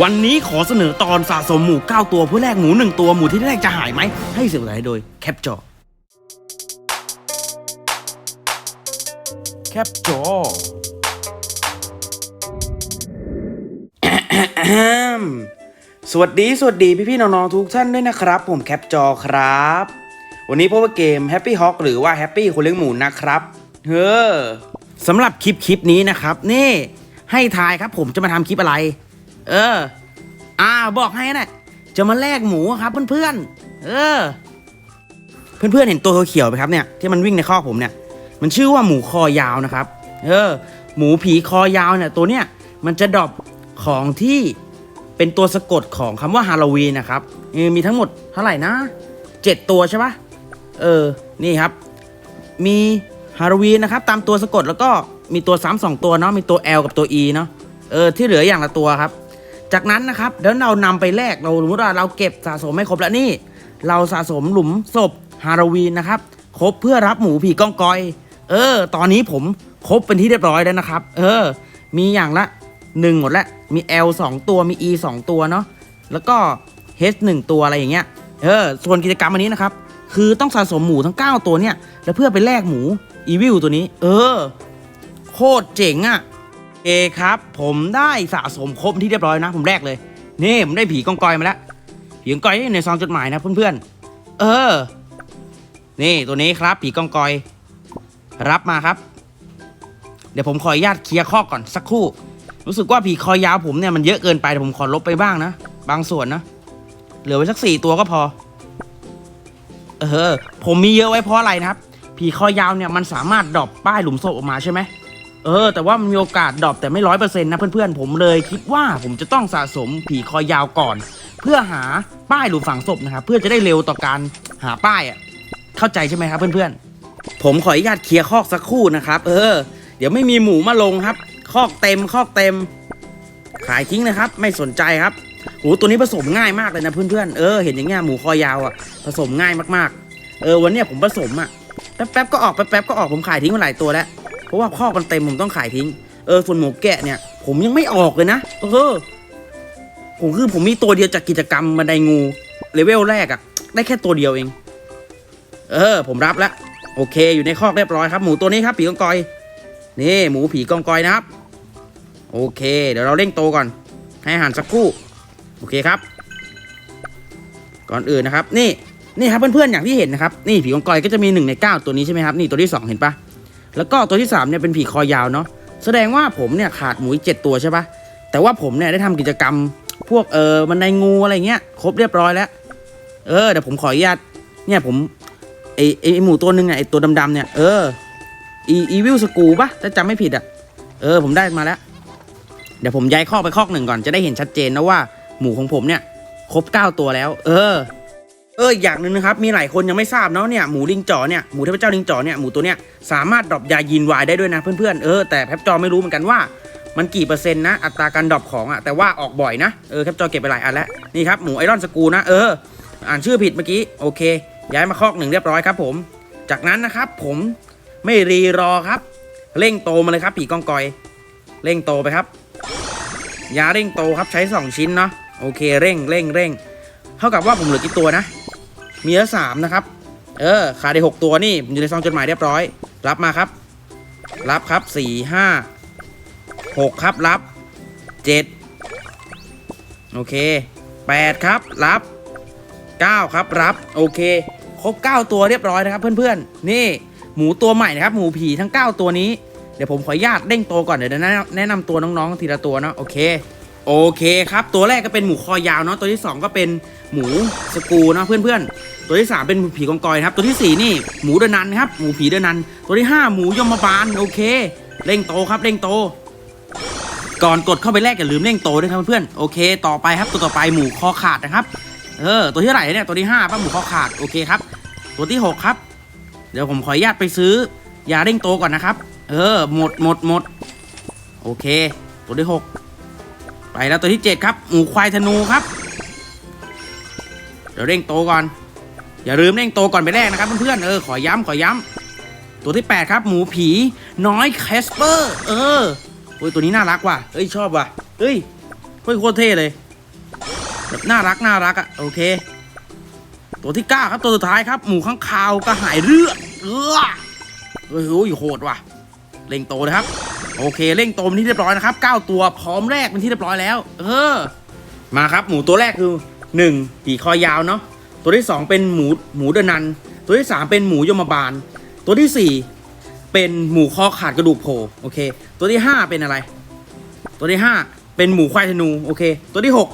วันนี้ขอเสนอตอนสะสมหมู 9 ตัวเพื่อแลกหมู 1 ตัวหมูที่แรกจะหายไหม ให้เสียงไหนโดยแคปจอแคปจอสวัสดี สวัสดีพี่ๆน้องๆทุกท่านด้วยนะครับ ผมแคปจอครับ วันนี้พบกับเกม Happy Hawk หรือว่า Happy คนเลี้ยงหมูนะครับ เฮ้อสำหรับคลิปคลิปนี้นะครับ นี่ให้ทายครับผมจะมาทำคลิปอะไร เออ อ่าบอกให้นะจะมาแลกหมูครับเพื่อนๆ เออ เพื่อนๆเห็นตัวเขียวไหมครับเนี่ยที่มันวิ่งในข้อผมเนี่ย มันชื่อว่าหมูคอยาวนะครับ เออ หมูผีคอยาวเนี่ยตัวเนี้ยมันจะดรอปของที่เป็นตัวสะกดของคำว่าฮาโลวีนนะครับมีทั้งหมดเท่าไหร่นะเจ็ดตัวใช่ปะเออ นี่ครับ มีฮาโลวีนนะครับ ตามตัวสะกดแล้วก็มีตัวซ้ำสองตัวเนาะมีตัว L กับตัว E เนาะเออที่เหลืออย่างละตัวครับ จากนั้นนะครับเดี๋ยวเรานำไปแลกเราสมมติว่าเราเก็บสะสมไม่ครบแล้วนี่ เราสะสมหลุมศพฮาโลวีนนะครับครบเพื่อรับหมูผีก้องกอย เออ ตอนนี้ผมครบเป็นที่เรียบร้อยแล้วนะครับ เออ มีอย่างละหนึ่งหมดแล้วมี L 2 ตัวมี E 2 ตัวเนาะแล้วก็ H 1ตัวอะไรอย่างเงี้ยเออส่วนกิจกรรมอันนี้นะครับ คือต้องสะสมหมูทั้ง 9 ตัวเนี่ย แล้วเพื่อไปแลกหมูอีวิลตัวนี้ เออ โคตรเจ๋งอะ่ะ เอครับ ผมได้สะสมครบที่เรียบร้อยนะ ผมแรกเลย นี่ผมได้ผีกองกอยมาแล้ว ผีกองกอยอยู่ในซองจดหมายนะเพื่อนๆ เออ นี่ตัวนี้ครับ ผีกองกอย รับมาครับ เดี๋ยวผมขออนุญาตเคลียร์ข้อก่อนสักครู่ รู้สึกว่าผีคอยาวผมเนี่ยมันเยอะเกินไปเดี๋ยวผมขอลบไปบ้างนะ บางส่วนนะ เหลือไว้สักสี่ตัวก็พอ เออ ผมมีเยอะไว้เพราะอะไรนะครับ ผีคอยาวเนี่ยมันสามารถดรอปป้ายหลุมศพออกมาใช่ไหม เออ แต่ว่ามันมีโอกาสดรอปแต่ไม่ร้อยเปอร์เซ็นต์นะเพื่อนๆ ผมเลยคิดว่าผมจะต้องสะสมผีคอยาวก่อน เพื่อหาป้ายหลุมฝังศพนะครับเพื่อจะได้เร็วต่อการหาป้ายอะเข้าใจใช่ไหมครับเพื่อนๆ ผมขออนุญาตเคลียร์คอกสักครู่นะครับ เออ เดี๋ยวไม่มีหมูมาลงครับ คอกเต็มคอกเต็ม ขายทิ้งนะครับ ไม่สนใจครับโหตัวนี้ผสมง่ายมากเลยนะเพื่อนๆเออเห็นอย่างเงี้ยหมูคอยาวอะผสมง่ายมากๆ เออวันเนี้ยผมผสมอะแป๊บๆก็ออกแป๊บๆก็ออกผมขายทิ้งมาหลายตัวแล้ว ราะว่าคอกมันเต็มผมต้องขายทิ้ง เออส่วนหมูแกะเนี่ย ผมยังไม่ออกเลยนะ เออ ผมคือผมมีตัวเดียวจากกิจกรรมบันไดงูเลเวลแรกอะได้แค่ตัวเดียวเอง เออ ผมรับแล้วโอเค อยู่ในคอกเรียบร้อยครับ หมูตัวนี้ครับผีกองกอย นี่ หมูผีกองกอยนะครับ โอเค เดี๋ยวเราเร่งโตก่อน ให้อาหารสักครู่ โอเคครับ ก่อนอื่นนะครับ นี่นี่ครับเพื่อนๆอย่างที่เห็นนะครับ นี่ผีกองกอยก็จะมีหนึ่งในเก้าตัวนี้ใช่ไหมครับ นี่ตัวที่สองเห็นปะ แล้วก็ตัวที่สามเนี่ยเป็นผีคอยาวเนาะแสดงว่าผมเนี่ยขาดหมูเจ็ดตัวใช่ปะแต่ว่าผมเนี่ยได้ทำกิจกรรม พวกเออมันในงูอะไรเงี้ยครบเรียบร้อยแล้ว เออเดี๋ยวผมขออนุญาตเนี่ยผมไอไอหมูตัวหนึงเนี่ยไอตัวดำๆเนี่ยเอออีอีวิลสกูปะถ้าจำไม่ผิดอะ เออ ผมได้มาแล้ว เดี๋ยวผมย้ายคอไปคอหนึ่งก่อนจะได้เห็นชัดเจนนะว่า หมูของผมเนี่ย ครบเก้าตัวแล้ว เออ เอออกอย่างหนึ่งนะครับมีหลายคนยังไม่ทราบเนาะเนี่ยหมูลิงจ่อเนี่ยหมูเทพเจ้าลิงจ่อเนี่ยหมูตัวเนี้ยสามารถดรอปยายีนวายได้ด้วยนะเพื่อนๆเออแต่แคปจอไม่รู้เหมือนกันว่ามันกี่เปอร์เซ็นต์นะอัตราการดรอปของอะแต่ว่าออกบ่อยนะเออแคปจอเก็บไปหลายอันแล้วนี่ครับหมูไอรอนสกูนะเอออ่านชื่อผิดเมื่อกี้โอเค ย้ายมาคอกหนึ่งเรียบร้อยครับผม จากนั้นนะครับผมไม่รีรอครับ เร่งโตมาเลยครับผีกองกอย เร่งโตไปครับ ยาเร่งโตครับใช้ 2 ชิ้นเนาะโอเคเร่งเร่งเร่ง เท่ากับว่าผมเหลือกี่ตัวนะ มีล้วสามนะครับ เออขาดได้หกตัวนี่อยู่ในซองจดหมายเรียบร้อย รับมาครับ รับครับสี่ห้าหกครับรับเจ็ดโอเคแปดครับรับเก้าครับรับโอเค ครบเก้าตัวเรียบร้อยนะครับ เพื่อนๆ นี่หมูตัวใหม่นะครับ หมูผีทั้ง9ตัวนี้เดี๋ยวผมขออนุญาตเด้งโตก่อนเดี๋ยวแนะนำแนะนำตัวน้องๆทีละตัวเนาะโอเคโอเคครับ ตัวแรกก็เป็นหมูคอยาวเนาะตัวที่ 2 ก็เป็นหมูสกูเนาะเพื่อนๆ ตัวที่ 3 เป็นผีกองกอยนะครับ ตัวทีสี่ 4 นี่หมูเดนันครับ หมูผีเดนัน ตัวที่ 5 หมูยมบาลโอเค เร่งโตครับ เร่งโต ก่อนกดเข้าไปแรกอย่าลืมเร่งโตด้วยครับเพื่อนโอเค ต่อไปครับตัวต่อไปหมูคอขาดนะครับ เออ ตัวที่เท่าไหร่เนี่ย ตัวที่5ป่ะหมูคอขาด โอเคครับ ตัวที่ 6 ครับ เดี๋ยวผมขออนุญาตไปซื้อยาเร่งโตก่อนนะครับ เออ หมดหมดหมด โอเค ตัวที่หกไปแล้วตัวที่เจ็ดครับ หมูควายธนูครับ เดี๋ยวเร่งโตก่อน อย่าลืมเร่งโตก่อนไปแรกนะครับเพื่อนๆเออขอย้ำขอย้ำตัวที่แปดครับ หมูผีน้อยแคสเปอร์เออโอ้ยตัวนี้น่ารักว่ะเฮ้ยชอบว่ะเฮ้ยเฮ้ยโคตรเท่เลยแบบน่ารักน่ารักอะโอเค ตัวที่เก้าครับตัวสุดท้ายครับ หมูข้างคาวกระหายเลือเออเฮ้ยโอ้ยโหดว่ะเร่งโตนะครับ โอเคเร่งโตเป็นที่เรียบร้อยนะครับเก้าตัวพร้อมแรกเป็นที่เรียบร้อยแล้ว เออ มาครับหมูตัวแรกคือหนึ่งปีคอยาวเนาะ ตัวที่สองเป็นหมูหมูเดนัน ตัวที่สามเป็นหมูยมบาล ตัวที่สี่เป็นหมูคอขาดกระดูกโผล่โอเค ตัวที่ห้าเป็นอะไร ตัวที่ห้าเป็นหมูควายธนูโอเค ตัวที่หก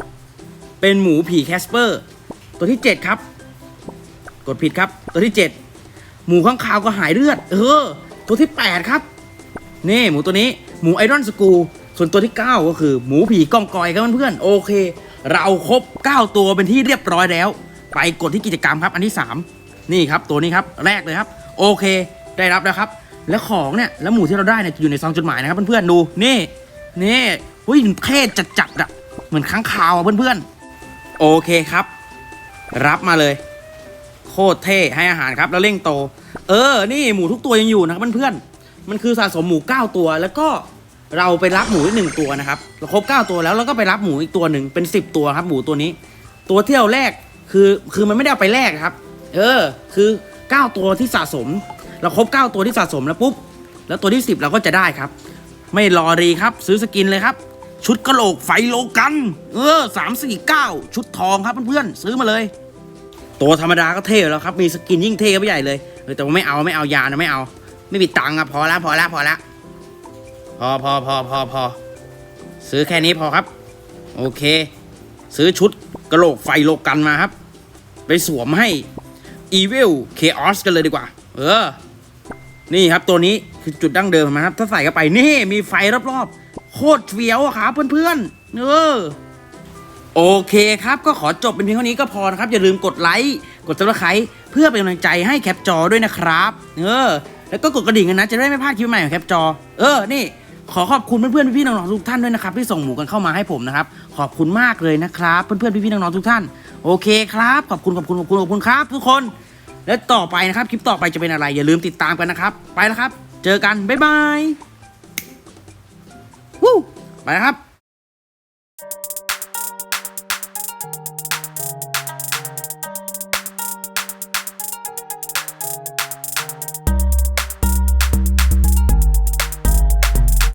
เป็นหมูผีแคสเปอร์ ตัวที่เจ็ดครับ กดผิดครับ ตัวที่เจ็ดหมูข้างคาวก็หายเลือด เออ ตัวที่แปดครับนี่หมูตัวนี้หมูไอรอนสกูส่วนตัวที่ 9 ก็คือหมูผีกองกอยครับเพื่อนๆโอเค เราครบ 9 ตัวเป็นที่เรียบร้อยแล้ว ไปกดที่กิจกรรมครับ อันที่ 3 นี่ครับตัวนี้ครับแรกเลยครับ โอเค ได้รับแล้วครับ แล้วของเนี่ยแล้วหมูที่เราได้เนี่ยอยู่ในซองจดหมายนะครับเพื่อนๆดูนี่นี่อุ้ยเท่จัดๆอะเหมือนค้างคาวอะเพื่อนๆ โอเคครับ รับมาเลย โคตรเท่ให้อาหารครับ แล้วเร่งโต เออ นี่หมูทุกตัวยังอยู่นะครับเพื่อนๆมันคือสะสมหมู 9 ตัวแล้วก็เราไปรับหมูอีกหนึ่งตัวนะครับเราครบ 9 ตัวแล้วเราก็ไปรับหมูอีกตัวหนึ่งเป็น 10 ตัวครับ หมูตัวนี้ ตัวเที่เราแรก คือคือมันไม่ได้เอาไปแลกครับ เออ คือ9ตัวที่สะสม เราครบ9ตัวที่สะสมแล้วปุ๊บแล้วตัวที่10เราก็จะได้ครับ ไม่รอรีครับ ซื้อสกินเลยครับ ชุดกระโหลกไฟโลกัน เออสามสี่เก้าชุดทองครับเพื่อนๆซื้อมาเลย ตัวธรรมดาก็เท่อยู่แล้วครับ มีสกินยิ่งเท่ไปใหญ่เลยเออแต่ว่าไม่เอาไม่เอายานะไม่เอา ไม่มีตังค์อะพอละพอละพอละพอพอพอพอพอซื้อแค่นี้พอครับ โอเค ซื้อชุด กระโหลกไฟโลกันมาครับ ไปสวมให้ Evil Chaos กันเลยดีกว่า เออ นี่ครับตัวนี้คือจุดดั้งเดิมนะครับ ถ้าใส่เข้าไปนี่มีไฟรอบๆ โคตรเฟี้ยวอะครับเพื่อนๆ เออ โอเคครับก็ขอจบเป็นเพียงเท่านี้ก็พอนะครับ อย่าลืมกดไลค์ กดซับสไครต์เพื่อเป็นกำลังใจให้แคปจอด้วยนะครับ เออ แล้วก็กดกระดิ่งกันนะ จะได้ไม่พลาดคลิปใหม่ของแคปจอ เออ นี่ ขอขอบคุณเพื่อนๆพี่ๆน้องๆทุกท่านด้วยนะครับที่ส่งหมูกันเข้ามาให้ผมนะครับ ขอบคุณมากเลยนะครับ เพื่อนๆพี่ๆน้องๆทุกท่าน โอเคครับ ขอบคุณขอบคุณขอบคุณขอบคุณครับ ทุกคน และต่อไปนะครับคลิปต่อไปจะเป็นอะไร อย่าลืมติดตามกันนะครับ ไปแล้วครับ เจอกันบ๊ายบายวู้ไปครับ